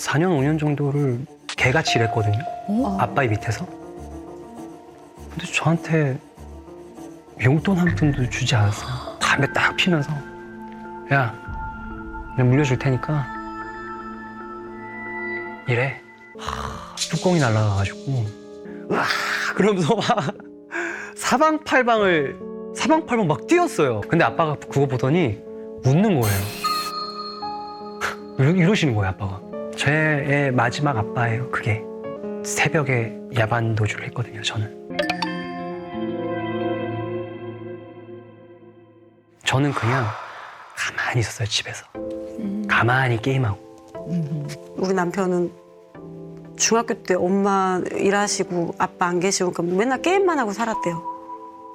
4년, 5년 정도를 개같이 일했거든요. 어? 아빠의 밑에서. 근데 저한테 용돈 한 푼도 주지 않았어요. 담배 딱 피면서 야, 그냥 물려줄 테니까 이래. 하, 뚜껑이 날라가가지고 으아 그러면서 막 사방팔방을 사방팔방 막 뛰었어요. 근데 아빠가 그거 보더니 웃는 거예요. 이러, 이러시는 거예요, 아빠가. 제 마지막 아빠예요, 그게. 새벽에 야반 도주를 했거든요, 저는. 저는 그냥 가만히 있었어요, 집에서. 가만히 게임하고. 우리 남편은 중학교 때 엄마 일하시고 아빠 안 계시고 그러니까 맨날 게임만 하고 살았대요.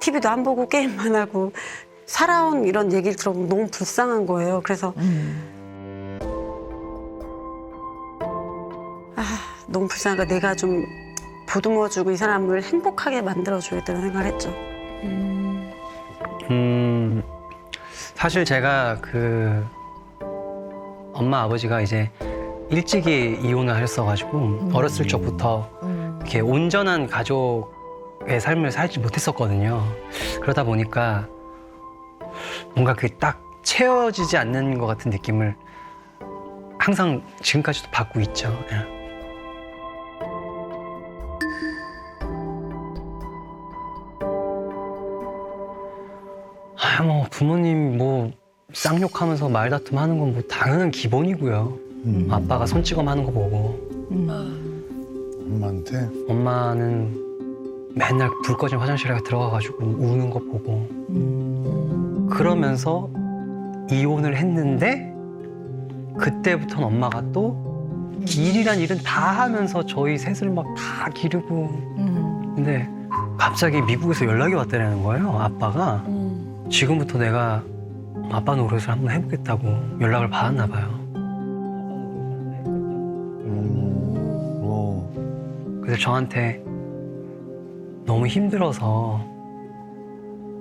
TV도 안 보고 게임만 하고 살아온 이런 얘기를 들어보면 너무 불쌍한 거예요. 그래서 아 너무 불쌍하니까 내가 좀 보듬어주고 이 사람을 행복하게 만들어줘야겠다는 생각을 했죠. 음, 사실 제가 그 엄마 아버지가 이제 일찍이 이혼을 하셨어가지고 어렸을 적부터 이렇게 온전한 가족의 삶을 살지 못했었거든요. 그러다 보니까 뭔가 그게 딱 채워지지 않는 것 같은 느낌을 항상 지금까지도 받고 있죠. 예. 부모님 뭐 쌍욕하면서 말다툼 하는 건 뭐 당연한 기본이고요. 음. 아빠가 손찌검 하는 거 보고. 엄마한테? 엄마는 맨날 불 꺼진 화장실에 들어가가지고 우는 거 보고. 그러면서 이혼을 했는데 그때부터는 엄마가 또 일이란 일은 다 하면서 저희 셋을 막 다 기르고. 근데 갑자기 미국에서 연락이 왔다는 거예요 아빠가 지금부터 내가 아빠 노릇을 한번 해보겠다고 연락을 받았나 봐요 음. 어. 그래서 저한테 너무 힘들어서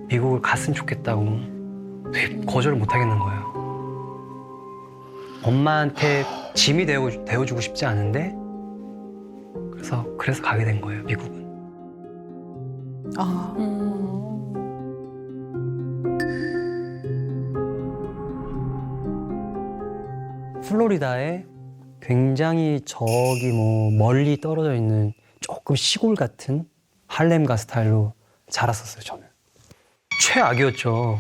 미국을 갔으면 좋겠다고 되게 거절을 못 하겠는 거예요. 엄마한테 짐이 되어, 되어주고 싶지 않은데 그래서 그래서 가게 된 거예요, 미국은. 아. 플로리다에 굉장히 저기 뭐 멀리 떨어져 있는 조금 시골 같은 할렘가 스타일로 자랐었어요, 저는. 최악이었죠.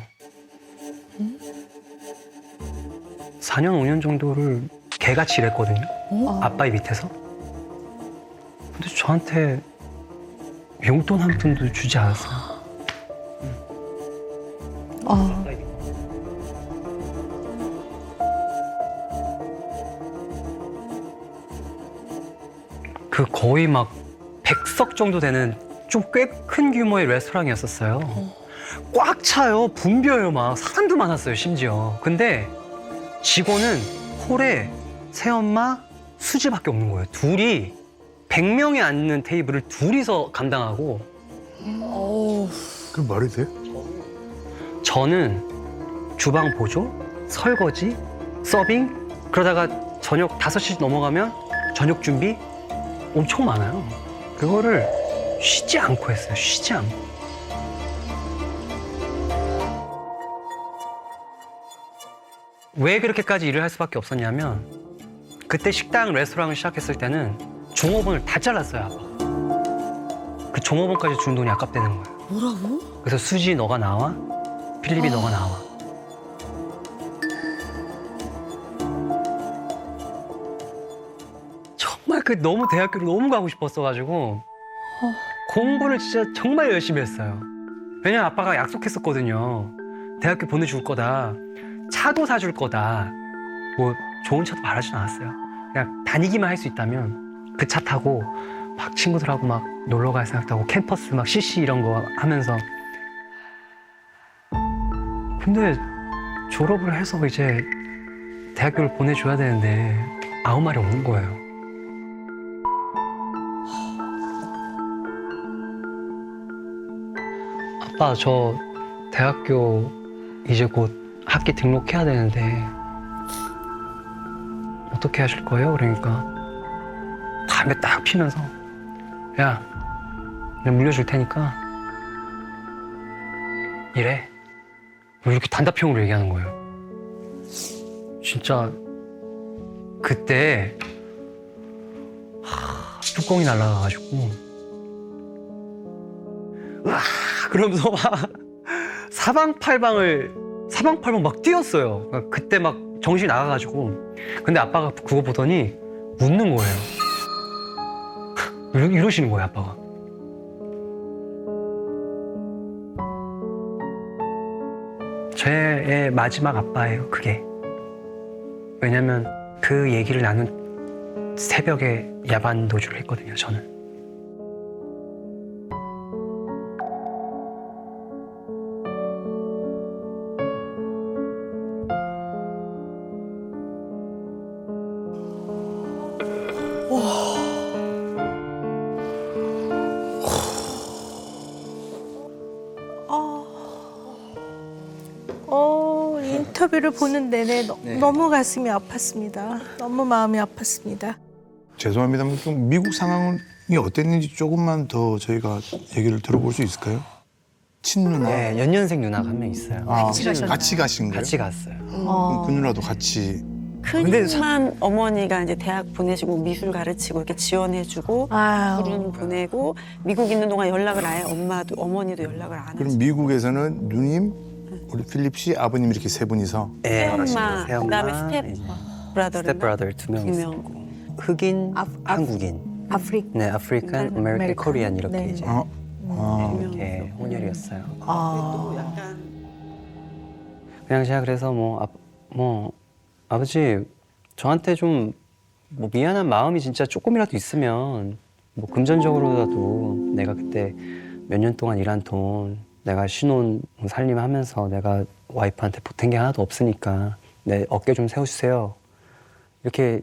4년, 5년 정도를 개같이 일했거든요. 아빠의 밑에서. 근데 저한테 용돈 한 푼도 주지 않았어요. 거의 막 100석 정도 되는 좀 꽤 큰 규모의 레스토랑이었었어요. 꽉 차요. 붐벼요. 막 사람도 많았어요. 심지어. 근데 직원은 홀에 새엄마, 수지밖에 없는 거예요. 둘이 100명이 앉는 테이블을 둘이서 감당하고 어우. 그 말이 돼? 저는 주방 보조, 설거지, 서빙 그러다가 저녁 5시 넘어가면 저녁 준비 엄청 많아요. 그거를 쉬지 않고 했어요. 쉬지 않고. 왜 그렇게까지 일을 할 수밖에 없었냐면 그때 식당 레스토랑을 시작했을 때는 종업원을 다 잘랐어요. 아빠가. 그 종업원까지 준 돈이 아깝다는 거예요. 뭐라고? 그래서 수지 너가 나와, 필립이 너가 나와. 그 너무 대학교를 너무 가고 싶었어가지고 공부를 진짜 정말 열심히 했어요. 왜냐면 아빠가 약속했었거든요. 대학교 보내줄 거다. 차도 사줄 거다. 뭐 좋은 차도 바라진 않았어요. 그냥 다니기만 할 수 있다면 그 차 타고 막 친구들하고 막 놀러 갈 생각도 하고 캠퍼스 막 CC 이런 거 하면서 근데 졸업을 해서 이제 대학교를 보내줘야 되는데 아무 말이 없는 거예요. 아빠 저 대학교 이제 곧 학기 등록해야 되는데 어떻게 하실 거예요? 그러니까 담배 딱 피면서 야, 내가 물려줄 테니까 이래. 뭐 이렇게 단답형으로 얘기하는 거예요. 진짜 그때 하, 뚜껑이 날아가가지고 그러면서 막 사방팔방을 사방팔방 막 뛰었어요. 그러니까 그때 막 정신이 나가가지고 근데 아빠가 그거 보더니 웃는 거예요. 이러, 이러시는 거예요 아빠가. 제 마지막 아빠예요 그게. 왜냐면 그 얘기를 나눈 새벽에 야반 도주를 했거든요 저는. 인터뷰를 보는 내내 너, 네. 너무 가슴이 아팠습니다. 너무 마음이 아팠습니다. 죄송합니다만 좀 미국 상황이 어땠는지 조금만 더 저희가 얘기를 들어볼 수 있을까요? 친누나. 네, 연년생 누나가 한 명 있어요. 아, 같이 가셨나요? 같이 가신 거예요? 같이 갔어요. 어. 그 누나도 같이. 근데 사- 큰맘 어머니가 이제 대학 보내시고 미술 가르치고 이렇게 지원해주고 아유. 불은 보내고 미국 있는 동안 연락을 아예 엄마도 어머니도 연락을 안 그럼 하시고 미국에서는 누님, 우리 필립 씨, 아버님 이렇게 세 분이서 네, 새엄마 새엄마, 그다음에 스텝 이제 브라더를 스텝 브라더 두명 두. 흑인, 아, 아, 한국인, 아프리. 네, 아프리칸, 아메리칸, 아메리칸. 코리안 이렇게 네. 이제 어? 아, 이렇게 혼혈이었어요. 아. 그냥 제가 그래서 뭐, 아, 뭐 아버지 저한테 좀 뭐 미안한 마음이 진짜 조금이라도 있으면 뭐 금전적으로라도 내가 그때 몇 년 동안 일한 돈 내가 신혼 살림하면서 내가 와이프한테 보탠 게 하나도 없으니까 내 어깨 좀 세워주세요. 이렇게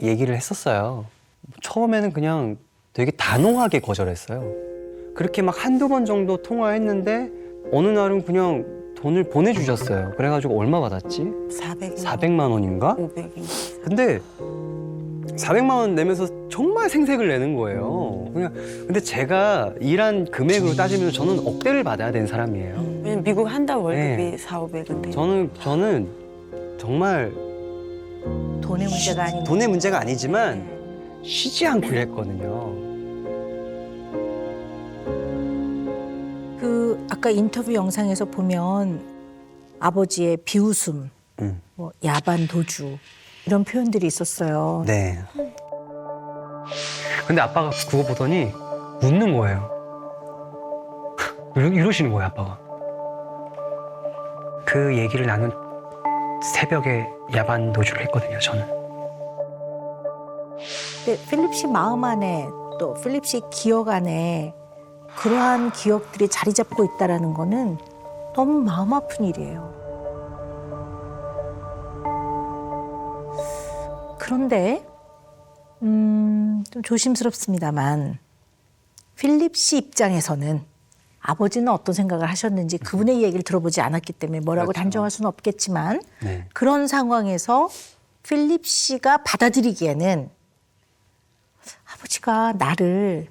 얘기를 했었어요. 처음에는 그냥 되게 단호하게 거절했어요. 그렇게 막 한두 번 정도 통화했는데 어느 날은 그냥 돈을 보내주셨어요. 그래가지고 얼마 받았지? 400만 400만 원인가? 500인 근데 400만 원 내면서 정말 생색을 내는 거예요. 그냥 근데 제가 일한 금액으로 따지면 저는 억대를 받아야 되는 사람이에요. 왜냐면 미국 한 달 월급이 네. 4, 500은 돼 저는 저는 정말 돈의 문제가 아닌 돈의 문제가 아니지만 쉬지 않고 일했거든요. 그 아까 인터뷰 영상에서 보면 아버지의 비웃음, 음. 뭐 야반 도주 이런 표현들이 있었어요. 네. 근데 아빠가 그거 보더니 웃는 거예요. 이러, 이러 시는 거예요, 아빠가. 그 얘기를 나눈 새벽에 야반 도주를 했거든요, 저는. 근데 필립 씨 마음 안에 또 필립 씨 기억 안에 그러한 기억들이 자리 잡고 있다라는 거는 너무 마음 아픈 일이에요. 그런데 음, 좀 조심스럽습니다만 필립 씨 입장에서는 아버지는 어떤 생각을 하셨는지 그분의 얘기를 들어보지 않았기 때문에 뭐라고 그렇죠. 단정할 수는 없겠지만 네. 그런 상황에서 필립 씨가 받아들이기에는 아버지가 나를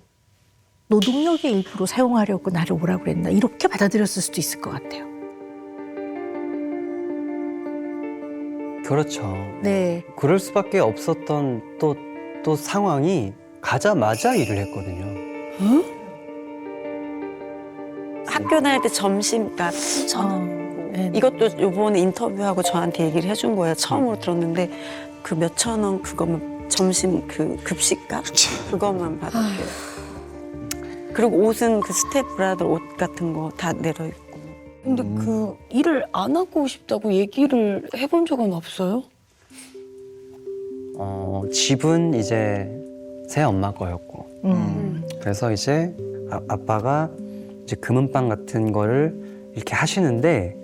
노동력의 일부로 사용하려고 나를 오라고 그랬나 이렇게 받아들였을 수도 있을 것 같아요. 그렇죠. 네. 그럴 수밖에 없었던 또, 또 상황이 가자마자 일을 했거든요. 학교 다닐 때 점심 그러니까 어, 네. 이것도 요번에 인터뷰하고 저한테 얘기를 해준 거예요. 처음으로 들었는데 그 몇천 원 그거만 점심 그 급식값 그것만 받았대요. 그리고 옷은 그 브라더 옷 같은 거 다 내려 입고. 근데 그 일을 안 하고 싶다고 얘기를 해본 적은 없어요? 어, 집은 이제 새 엄마 거였고. 음. 그래서 이제 아, 아빠가 이제 금은방 같은 거를 이렇게 하시는데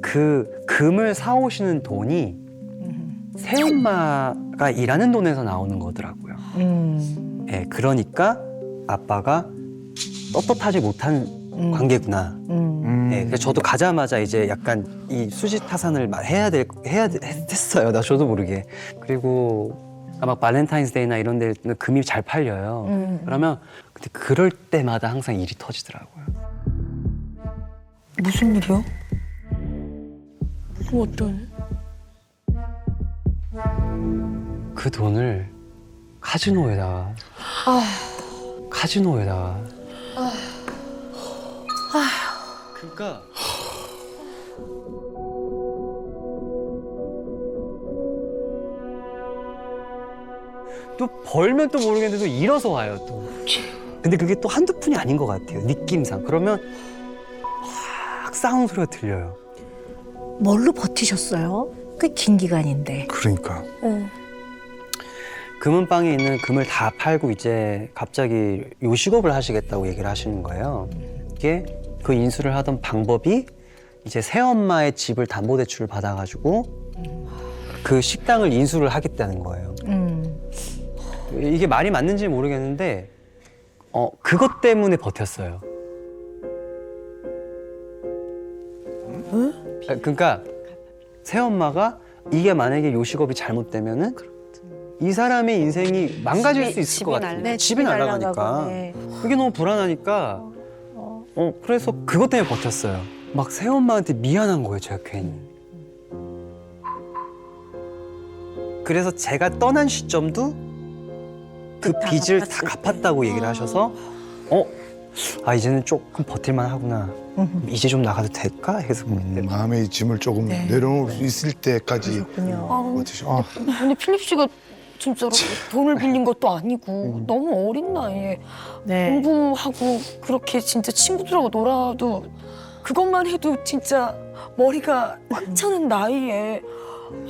그 금을 사오시는 돈이 음. 새엄마가 일하는 돈에서 나오는 거더라고요. 음. 예, 그러니까 아빠가 떳떳하지 못한 음. 관계구나. 음. 음. 예, 그래서 저도 가자마자 이제 약간 이 수지 타산을 막 해야 될 해야 돼- 했어요. 나 저도 모르게. 그리고 막 발렌타인스데이나 이런 데는 금이 잘 팔려요. 음. 그러면 근데 그럴 때마다 항상 일이 터지더라고요. 무슨 일이요? 뭐 어떤? 그 돈을 카지노에다가 카지노에다가 그러니까 또 벌면 또 모르겠는데 또 잃어서 와요 또 근데 그게 또 한두 푼이 아닌 것 같아요 느낌상 그러면 확 싸우는 소리가 들려요 뭘로 버티셨어요? 꽤 긴 기간인데. 그러니까 금은방에 있는 금을 다 팔고 이제 갑자기 요식업을 하시겠다고 얘기를 하시는 거예요. 이게 그 인수를 하던 방법이 이제 새엄마의 집을 담보대출을 받아가지고 그 식당을 인수를 하겠다는 거예요. 음. 이게 말이 맞는지 모르겠는데 어 그것 때문에 버텼어요. 아, 그러니까 새엄마가 이게 만약에 요식업이 잘못되면은 이 사람의 인생이 망가질 수 있을 것 같아요. 네, 집이 날아가니까. 날아가고, 네. 이게 너무 불안하니까 어 그래서 그것 때문에 버텼어요. 막 새엄마한테 미안한 거예요, 제가 괜히. 그래서 제가 떠난 시점도 그 다 빚을 갚았을 다 갚았다고 얘기를 하셔서 어? 아 이제는 조금 버틸만 하구나. 음. 이제 좀 나가도 될까? 해서 음, 마음의 짐을 조금 네. 내려놓을 수 있을 때까지 그렇군요. 아, 어떠시? 아, 근데 필립 씨가 진짜로 돈을 빌린 것도 아니고 너무 어린 나이에 네. 공부하고 그렇게 진짜 친구들하고 놀아도 그것만 해도 진짜 머리가 꽉 차는 나이에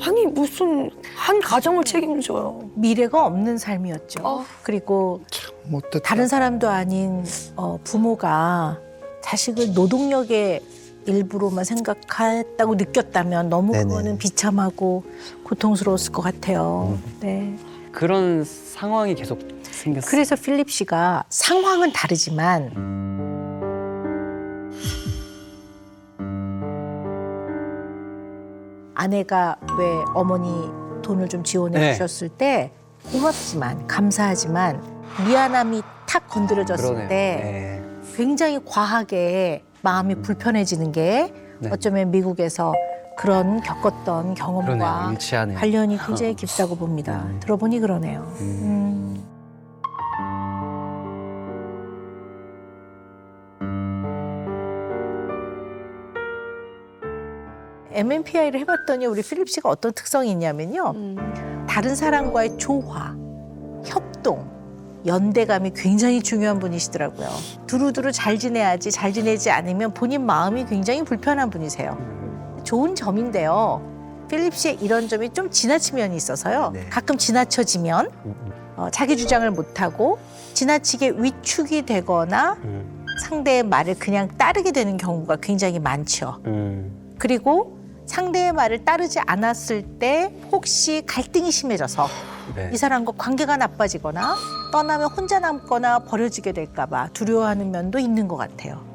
아니 무슨 한 가정을 책임져요. 미래가 없는 삶이었죠. 어. 그리고 못됐다. 다른 사람도 아닌 어, 부모가 자식을 노동력의 일부로만 생각했다고 느꼈다면 너무 네네. 그거는 비참하고 고통스러웠을 것 같아요. 네. 그런 상황이 계속 생겼어요. 그래서 필립 씨가 상황은 다르지만 아내가 왜 어머니 돈을 좀 지원해 네. 주셨을 때 고맙지만 감사하지만 미안함이 탁 건드려졌을 그러네요. 때 네. 굉장히 과하게 마음이 불편해지는 게 네. 어쩌면 미국에서 그런 겪었던 그러네요. 경험과 일치하네요. 관련이 굉장히 깊다고 봅니다. 음. 들어보니 그러네요. 음. 음. MMPI를 해봤더니 우리 필립 씨가 어떤 특성이 있냐면요. 다른 사람과의 조화, 협동, 연대감이 굉장히 중요한 분이시더라고요. 두루두루 잘 지내야지 잘 지내지 않으면 본인 마음이 굉장히 불편한 분이세요. 좋은 점인데요. 필립 씨의 이런 점이 좀 지나친 면이 있어서요. 네. 가끔 지나쳐지면 어, 자기 주장을 못하고 지나치게 위축이 되거나 음, 상대의 말을 그냥 따르게 되는 경우가 굉장히 많죠. 음. 그리고 상대의 말을 따르지 않았을 때 혹시 갈등이 심해져서 네. 이 사람과 관계가 나빠지거나 떠나면 혼자 남거나 버려지게 될까 봐 두려워하는 면도 있는 것 같아요.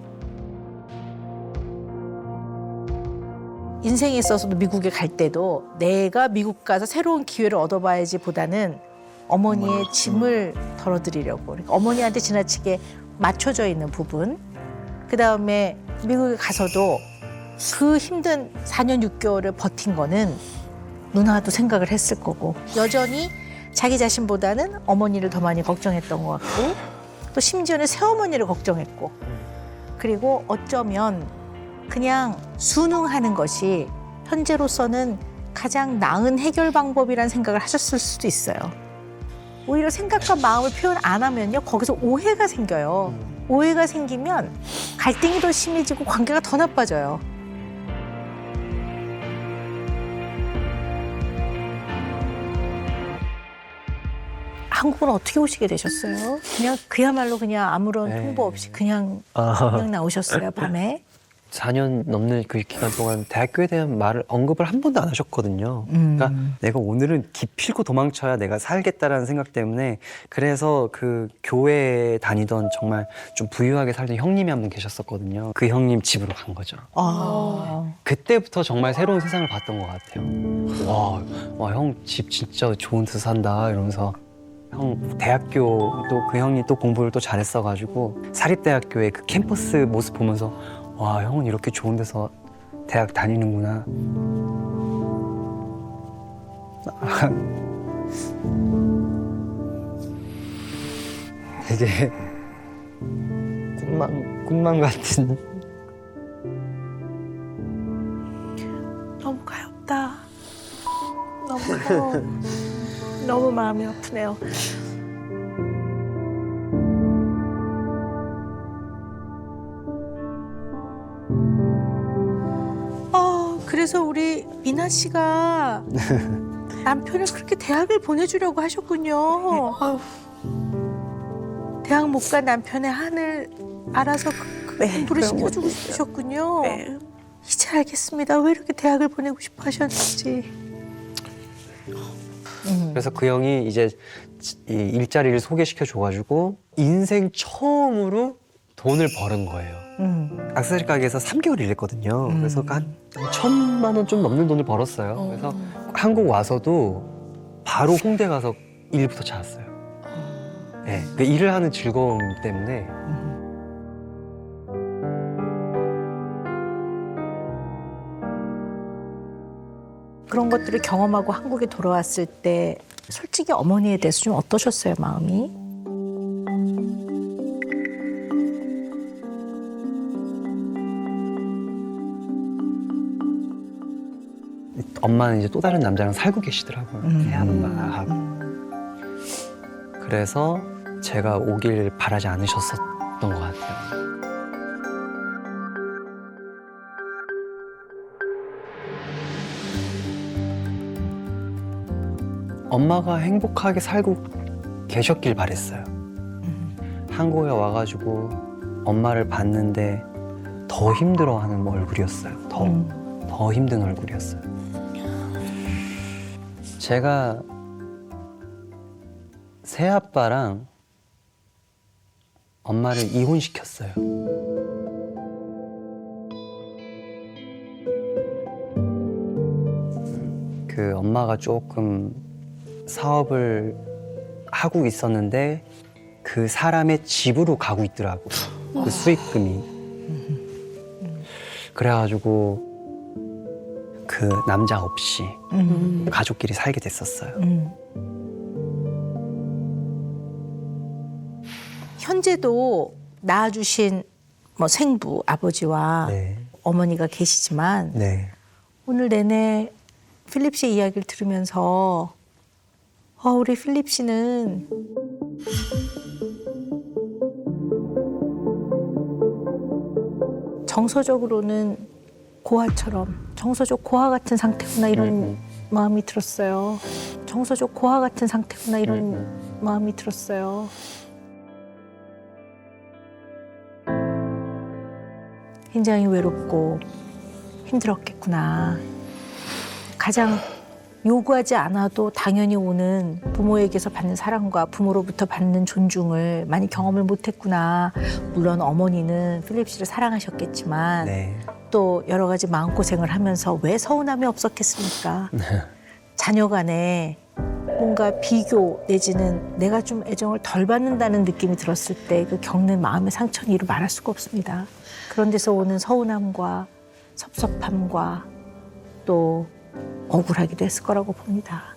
인생에 있어서도 미국에 갈 때도 내가 미국 가서 새로운 기회를 얻어봐야지 보다는 어머니의 짐을 덜어드리려고 그러니까 어머니한테 지나치게 맞춰져 있는 부분 그 다음에 미국에 가서도 그 힘든 4년 6개월을 버틴 거는 누나도 생각을 했을 거고 여전히 자기 자신보다는 어머니를 더 많이 걱정했던 것 같고 또 심지어는 새어머니를 걱정했고 그리고 어쩌면 그냥 순응하는 것이 현재로서는 가장 나은 해결 방법이라는 생각을 하셨을 수도 있어요. 오히려 생각과 마음을 표현 안 하면요 거기서 오해가 생겨요. 오해가 생기면 갈등이 더 심해지고 관계가 더 나빠져요. 한국은 어떻게 오시게 되셨어요? 그냥 그야말로 그냥 아무런 네. 통보 없이 그냥 아, 그냥 나오셨어요 밤에. 4년 넘는 그 기간 동안 대학교에 대한 말을 언급을 한 번도 안 하셨거든요. 음. 그러니까 내가 오늘은 기필코 도망쳐야 내가 살겠다라는 생각 때문에 그래서 그 교회에 다니던 정말 좀 부유하게 살던 형님이 한 분 계셨었거든요. 그 형님 집으로 간 거죠. 아. 그때부터 정말 새로운 세상을 봤던 것 같아요. 와, 와, 형 집 진짜 좋은 데서 산다 이러면서 형 대학교도 그 형이 또 공부를 또 잘했어가지고 사립대학교의 그 캠퍼스 모습 보면서 와, 형은 이렇게 좋은 데서 대학 다니는구나. 되게 꿈만 꿈만 같은 너무 가엽다. 너무 가요. 너무 마음이 아프네요. 아, 그래서 우리 미나 씨가 남편을 그렇게 대학을 보내주려고 하셨군요. 아유. 대학 못 간 남편의 한을 알아서 그, 그 네, 공부를 그런 시켜주고 것도 싶으셨군요. 네. 이제 알겠습니다. 왜 이렇게 대학을 보내고 싶어 하셨는지. 그래서 그 형이 이제 이 일자리를 소개시켜 줘가지고 인생 처음으로 돈을 버는 거예요. 음. 악세사리 가게에서 3개월 일했거든요. 음. 그래서 한 천만 원 좀 넘는 돈을 벌었어요. 그래서 한국 와서도 바로 홍대 가서 일부터 찾았어요. 네, 그 일을 하는 즐거움 때문에 그런 것들을 경험하고 한국에 돌아왔을 때 솔직히 어머니에 대해서 좀 어떠셨어요, 마음이? 엄마는 이제 또 다른 남자랑 살고 계시더라고요. 음. 애 아빠하고. 그래서 제가 오길 바라지 않으셨었던 것 같아요. 엄마가 행복하게 살고 계셨길 바랬어요. 한국에 와가지고 엄마를 봤는데 더 힘들어하는 얼굴이었어요. 더. 음. 더 힘든 얼굴이었어요. 제가 새 아빠랑 엄마를 이혼시켰어요. 그 엄마가 조금 사업을 하고 있었는데 그 사람의 집으로 가고 있더라고. 그 수익금이. 그래가지고 그 남자 없이 음. 가족끼리 살게 됐었어요. 음. 현재도 낳아주신 뭐 생부 아버지와 네. 어머니가 계시지만 네. 오늘 내내 필립 씨의 이야기를 들으면서 어, 우리 필립 씨는 정서적으로는 고아처럼 정서적 고아 같은 상태구나 이런 음, 마음이 들었어요. 정서적 고아 같은 상태구나 이런 음, 마음이 들었어요. 굉장히 외롭고 힘들었겠구나. 가장 요구하지 않아도 당연히 오는 부모에게서 받는 사랑과 부모로부터 받는 존중을 많이 경험을 못했구나. 물론 어머니는 필립 씨를 사랑하셨겠지만 네. 또 여러 가지 마음고생을 하면서 왜 서운함이 없었겠습니까? 자녀 간에 뭔가 비교 내지는 내가 좀 애정을 덜 받는다는 느낌이 들었을 때 그 겪는 마음의 상처는 이루 말할 수가 없습니다. 그런 데서 오는 서운함과 섭섭함과 또 억울하기도 했을 거라고 봅니다.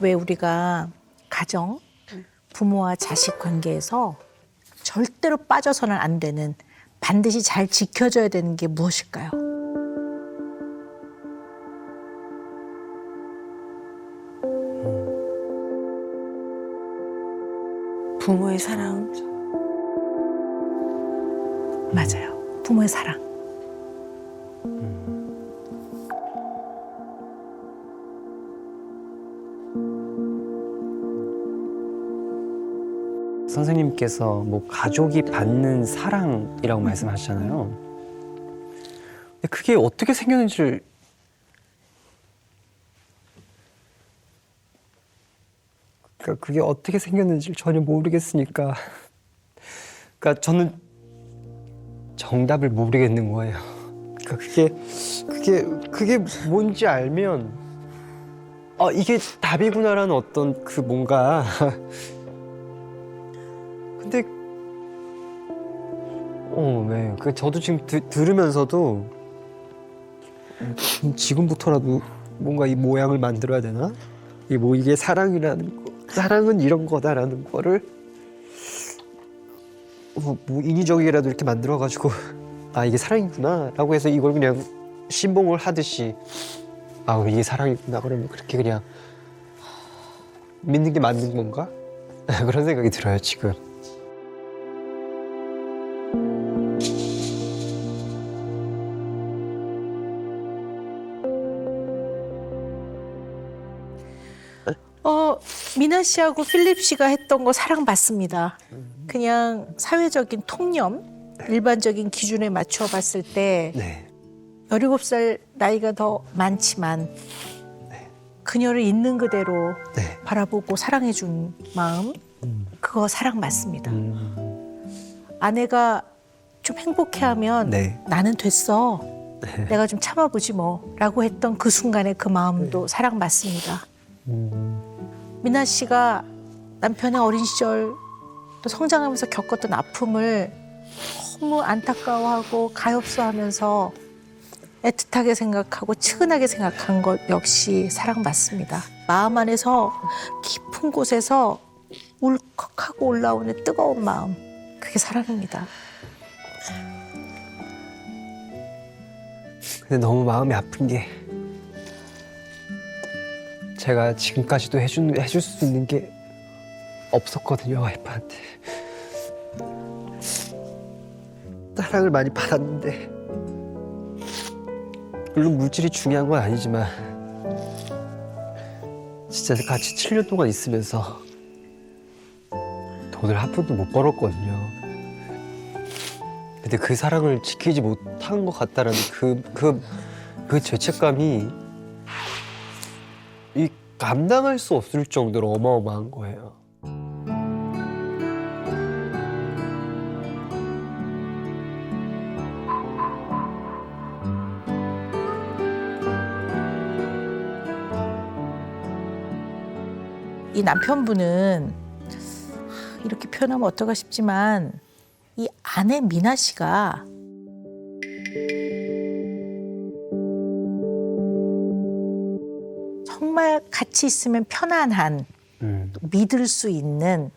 왜 우리가 가정, 부모와 자식 관계에서 절대로 빠져서는 안 되는 반드시 잘 지켜줘야 되는 게 무엇일까요? 부모의 사랑. 맞아요. 부모의 사랑. 선생님께서 뭐 가족이 받는 사랑이라고 말씀하셨잖아요. 근데 그게 어떻게 생겼는지를 그러니까 그게 어떻게 생겼는지를 전혀 모르겠으니까 그러니까 저는 정답을 모르겠는 거예요. 그러니까 그게 그게 그게 뭔지 알면 아 이게 답이구나라는 어떤 그 뭔가 근데 어, 네. 그 저도 지금 드, 들으면서도 음, 지금부터라도 뭔가 이 모양을 만들어야 되나? 이 뭐 이게 사랑이라는 거, 사랑은 이런 거다라는 거를 뭐, 뭐 인위적이라도 이렇게 만들어가지고 아 이게 사랑이구나라고 해서 이걸 그냥 신봉을 하듯이 아 이게 사랑이구나 그러면 그렇게 그냥 믿는 게 맞는 건가? 그런 생각이 들어요 지금. 미나 씨하고 필립 씨가 했던 거 사랑 맞습니다. 그냥 사회적인 통념, 일반적인 기준에 맞춰 봤을 때 네. 17살 나이가 더 많지만 그녀를 있는 그대로 네. 바라보고 사랑해 준 마음 그거 사랑 맞습니다. 음, 아내가 좀 행복해하면 네. 나는 됐어. 내가 좀 참아보지 뭐라고 했던 그 순간의 그 마음도 사랑 맞습니다. 음, 미나 씨가 남편의 어린 시절 또 성장하면서 겪었던 아픔을 너무 안타까워하고 가엾어하면서 애틋하게 생각하고 측은하게 생각한 것 역시 사랑받습니다. 마음 안에서 깊은 곳에서 울컥하고 올라오는 뜨거운 마음 그게 사랑입니다. 근데 너무 마음이 아픈 게 제가 지금까지도 해준 해줄 수 있는 게 없었거든요 와이프한테 사랑을 많이 받았는데 물론 물질이 중요한 건 아니지만 진짜 같이 7년 동안 있으면서 돈을 한 푼도 못 벌었거든요. 근데 그 사랑을 지키지 못한 것 같다라는 그, 그, 그 죄책감이 이 감당할 수 없을 정도로 어마어마한 거예요. 이 남편분은 이렇게 표현하면 어떨까 싶지만 이 아내 미나 씨가 정말 같이 있으면 편안한 음, 믿을 수 있는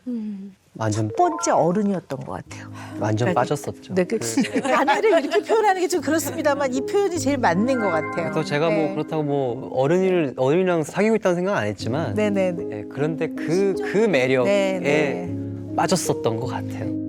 완전 첫 번째 어른이었던 것 같아요. 완전 그러니까 빠졌었죠. 네, 그, 아내를 이렇게 표현하는 게 좀 그렇습니다만 이 표현이 제일 맞는 것 같아요. 또 제가 네. 뭐 그렇다고 뭐 어른이를 어른이랑 사귀고 있다는 생각 안 했지만 네네네. 예, 그런데 그 그 매력에 네, 네. 빠졌었던 것 같아요.